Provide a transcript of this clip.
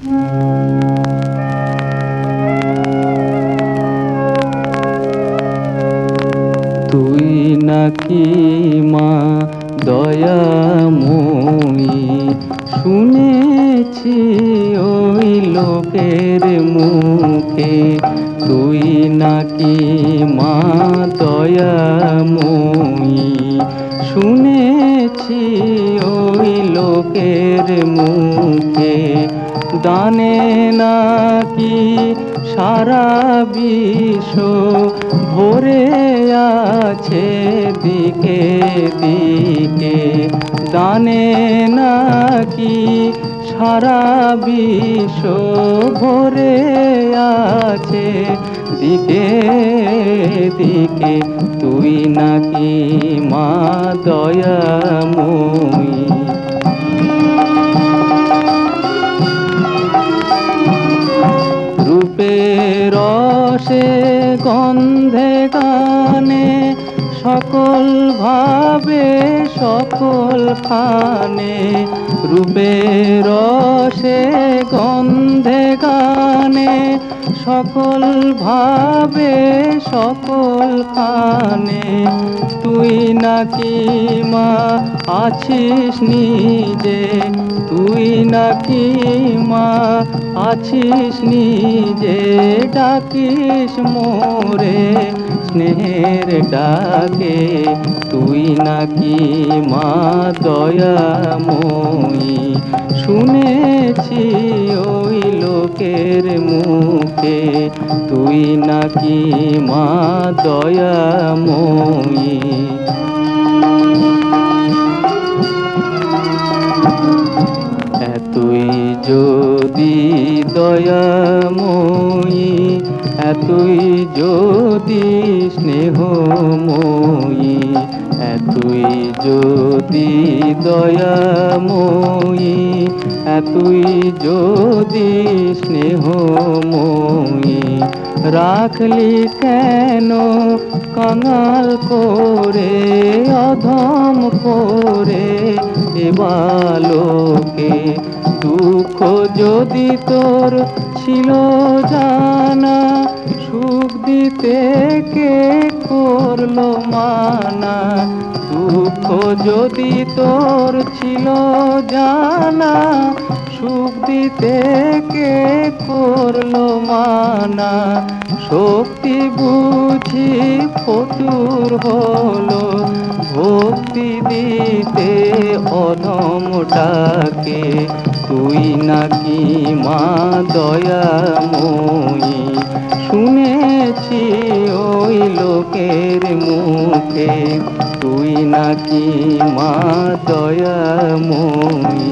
তুই নাকি মা দয়াময়ী? শুনেছি ওই লোকের মুখে। তুই নাকি মা দয়াময়ী? শুনেছি ওই লোকের মুখে দানে নাকি সারা বিশ্ব ভরে আছে দিকে দিকে? দানে নাকি সারা বিশ্ব ভরে আছে দিকে দিকে? তুই নাকি মা দয়াময়ী গানে সকল ভাবে সকল খানে রূপে রসে গন্ধে গানে। সকল ভাবে, সকল কানে। তুই নাকি মা আছিস নিজে? তুই নাকি মা আছিস নিজে? ডাকিস মোরে স্নেহের ডাকে। তুই নাকি মা দয়াময়ী? শুনেছি ওই লোকের তুই নাকি মা দয়াময়ী? তুই যদি দয়াময়ী এতই যদি স্নেহময়ী এতই যদি দয়াময়ী এতই যদি স্নেহময়ী রাখলি কেন? কাঙাল করে, অধম করে এবালোকে দুঃখ যদি তোর ছিল জানা, সুখ দিতে কে করল মানা দুঃখ যদি তোর ছিল জানা, সুখ দিতে কে করল মানা? শক্তি বুঝি ফতুর হলো, ভক্তি দিতে অধমটাকে তুই নাকি মা দয়াময়ী নাকি মা দয়াময়ী